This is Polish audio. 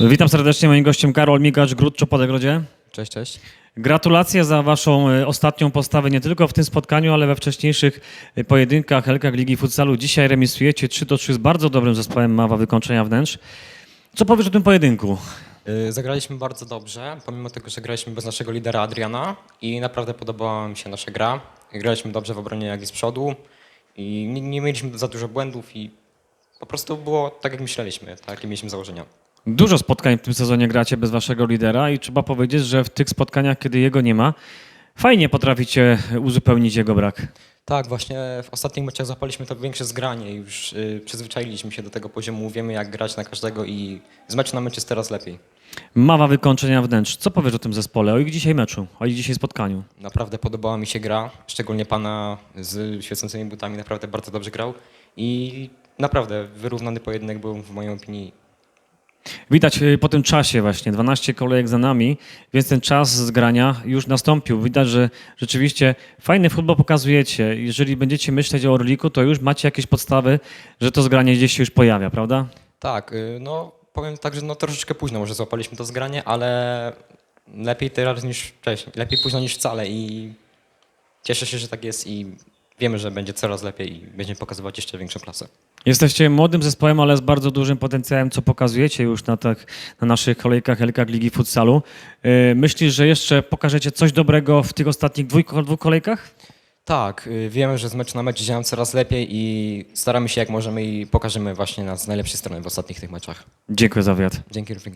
Witam serdecznie, moim gościem Karol Migacz, Grudczo pod Egrodzie. Cześć, cześć. Gratulacje za waszą e, ostatnią postawę nie tylko w tym spotkaniu, ale we wcześniejszych e, pojedynkach Helkach Ligi Futsalu. Dzisiaj remisujecie 3 do 3 z bardzo dobrym zespołem Mawa Wykończenia Wnętrz. Co powiesz o tym pojedynku? Y, Zagraliśmy bardzo dobrze, pomimo tego, że graliśmy bez naszego lidera Adriana i naprawdę podobała mi się nasza gra. Graliśmy dobrze w obronie, jak i z przodu i nie, nie mieliśmy za dużo błędów i po prostu było tak, jak myśleliśmy, tak, jakie mieliśmy założenia. Dużo spotkań w tym sezonie gracie bez waszego lidera i trzeba powiedzieć, że w tych spotkaniach, kiedy jego nie ma, fajnie potraficie uzupełnić jego brak. Tak, właśnie w ostatnich meczach zapaliśmy to większe zgranie, już y, przyzwyczailiśmy się do tego poziomu, wiemy jak grać na każdego i z meczu na mecz jest teraz lepiej. Mawa Wykończenia Wnętrz. Co powiesz o tym zespole, o ich dzisiaj meczu, o ich dzisiaj spotkaniu? Naprawdę podobała mi się gra, szczególnie pana z świecącymi butami naprawdę bardzo dobrze grał i naprawdę wyrównany pojedynek był w mojej opinii. Widać y, po tym czasie właśnie, 12 kolejek za nami, więc ten czas zgrania już nastąpił. Widać, że rzeczywiście fajny futbol pokazujecie. Jeżeli będziecie myśleć o Orliku, to już macie jakieś podstawy, że to zgranie gdzieś się już pojawia, prawda? Tak, y, no powiem tak, że no troszeczkę późno może złapaliśmy to zgranie, ale lepiej teraz niż wcześniej, lepiej późno niż wcale i cieszę się, że tak jest i wiemy, że będzie coraz lepiej i będziemy pokazywać jeszcze większą klasę. Jesteście młodym zespołem, ale z bardzo dużym potencjałem, co pokazujecie już na, tak, na naszych kolejkach Helkach Ligi Futsalu. Y, Myślisz, że jeszcze pokażecie coś dobrego w tych ostatnich dwóch, dwóch kolejkach? Tak, y, wiemy, że z meczu na mecz działamy coraz lepiej i staramy się jak możemy i pokażemy właśnie nas z najlepszej strony w ostatnich tych meczach. Dziękuję za wywiad. Dzięki również.